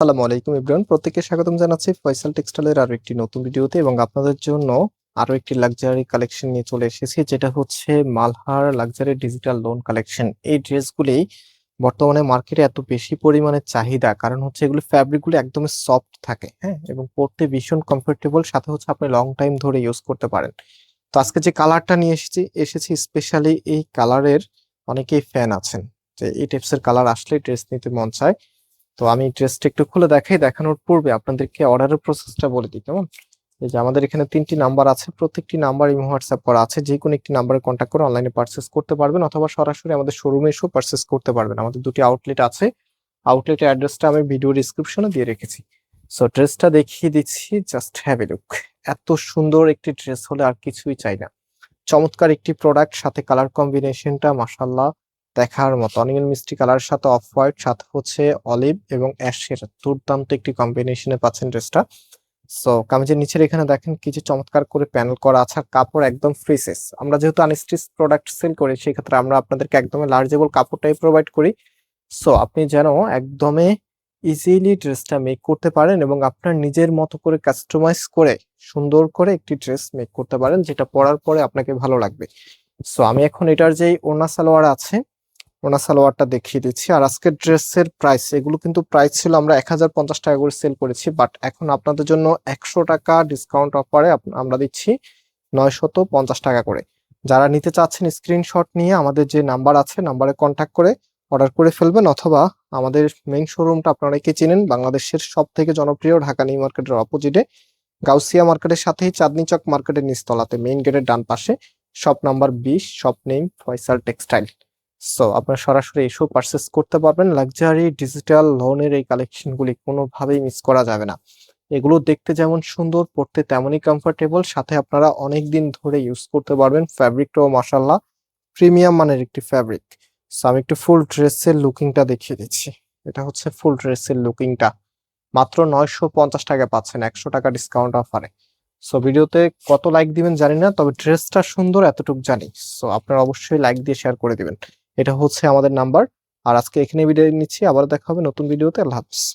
আসসালামু আলাইকুম ইব্রাহিম প্রত্যেককে স্বাগতম জানাচ্ছি ফয়সাল টেক্সটাইলের আরও একটি নতুন ভিডিওতে এবং আপনাদের জন্য আরও একটি লাক্সারি কালেকশন নিয়ে চলে এসেছি, যেটা হচ্ছে Malhar luxury digital lawn collection এই ড্রেসগুলি বর্তমানে মার্কেটে এত বেশি পরিমাণে চাহিদা, কারণ হচ্ছে এগুলো ফ্যাব্রিকগুলো একদমই সফট থাকে হ্যাঁ? এবং পরতে ভীষণ কমফোর্টেবল সাথে হচ্ছে আপনি লং টাইম ধরে ইউজ করতে পারেন। তো আজকে যে কালারটা নিয়ে এসেছি এসেছি স্পেশালি এই কালারের অনেকেই ফ্যান আছেন, যে এই টাইপসের কালার আসলে ড্রেস নিতে মন চায়। তো আমি ড্রেসটা একটু খুলে দেখাই, দেখানোর পূর্বে আপনাদেরকে অর্ডারের প্রসেসটা বলে দিই, কেমন? এই যে আমাদের এখানে তিনটি নাম্বার আছে, প্রত্যেকটি নাম্বার ইমো হোয়াটসঅ্যাপ করা আছে, যে কোনো একটি নাম্বারে কন্ট্যাক্ট করে অনলাইনে পারচেস করতে পারবেন অথবা সরাসরি আমাদের শোরুমে এসেও পারচেস করতে পারবেন। আমাদের দুটি আউটলেট আছে আউটলেটের অ্যাড্রেসটা আমি ভিডিও ডিসক্রিপশনে দিয়ে রেখেছি। সো ড্রেসটা দেখিয়ে দিচ্ছি জাস্ট হ্যাভ এ লুক এত সুন্দর একটি ড্রেস হলে আর কিছুই চাই না। চমৎকার একটি প্রোডাক্ট সাথে কালার কম্বিনেশনটা মাসাল্লাহ দেখার মতো। অনিয়ন মিষ্টি কালারের সাথে অফ হোয়াইট, সাথে হচ্ছে অলিভ এবং অ্যাশের দুর্দান্ত একটি কম্বিনেশনে পাচ্ছেন ড্রেসটা। সো কামিজের নিচের এখানে দেখেন কিছু চমৎকার করে প্যানেল করা আছে আর কাপড় একদম ফ্রিসেস আমরা যেহেতু আনস্টিচ প্রোডাক্ট সেল করি, সেই ক্ষেত্রে আমরা আপনাদেরকে একদমই লার্জেবল কাপড়টাই প্রোভাইড করি। সো আপনি যেন একদমই ইজিলি ড্রেসটা মেক করতে পারেন এবং আপনার নিজের মতো করে কাস্টমাইজ করে সুন্দর করে একটি ড্রেস মেক করতে পারেন, যেটা পরার পরে আপনাকে ভালো লাগবে। সো আমি এখন এটার যেই ওনা সালোয়ার আছে ওনা সালোয়ারটা দেখিয়ে দিচ্ছি। আর আজকের ড্রেসের প্রাইস এগুলো কিন্তু প্রাইস ছিল আমরা এক হাজার পঞ্চাশ টাকা করে সেল করেছি বাট এখন আপনাদের জন্য একশো টাকা ডিসকাউন্ট অফারে আমরা দিচ্ছি নয়শত পঞ্চাশ টাকা করে। যারা নিতে চাচ্ছেন স্ক্রিনশট নিয়ে আমাদের যে নাম্বার আছে নাম্বারে কন্ট্যাক্ট করে অর্ডার করে ফেলবেন, অথবা আমাদের মেইন শোরুমটা আপনারা কি চেনেন? বাংলাদেশের সব থেকে জনপ্রিয় ঢাকা নিউ মার্কেটের অপোজিটে গাউসিয়া মার্কেটের সাথেই চাঁদনি চক মার্কেটের নিচতলাতে মেইন গেটের ডান পাশে শপ নাম্বার বিশ shop name Faisal textile so আপনারা সরাসরি এসেও পারচেস করতে পারবেন। লাক্সারি ডিজিটাল লোনের এই কালেকশনগুলি কোনোভাবেই মিস করা যাবে না। এগুলো দেখতে যেমন সুন্দর, পড়তে তেমনই কমফোর্টেবল সাথে আপনারা অনেক দিন ধরে ইউজ করতে পারবেন ফ্যাব্রিকটাও মাসাল্লাহ প্রিমিয়াম মানের একটি ফ্যাব্রিক সো আমি একটু ফুল ড্রেসের লুকিংটা দেখিয়ে দিচ্ছি। এটা হচ্ছে ফুল ড্রেসের লুকিংটা মাত্র নয়শো পঞ্চাশ টাকা পাচ্ছেন, একশো টাকা ডিসকাউন্ট অফারে সো ভিডিওতে কত লাইক দিবেন জানি না, তবে ড্রেসটা সুন্দর, এতটুকু জানি। সো আপনারা অবশ্যই লাইক দিয়ে শেয়ার করে দিবেন। এটা হচ্ছে আমাদের নাম্বার। আর আজকে এখানে ভিডিও নিচ্ছি। আবার দেখা হবে নতুন ভিডিওতে। আল্লাহ হাফিজ।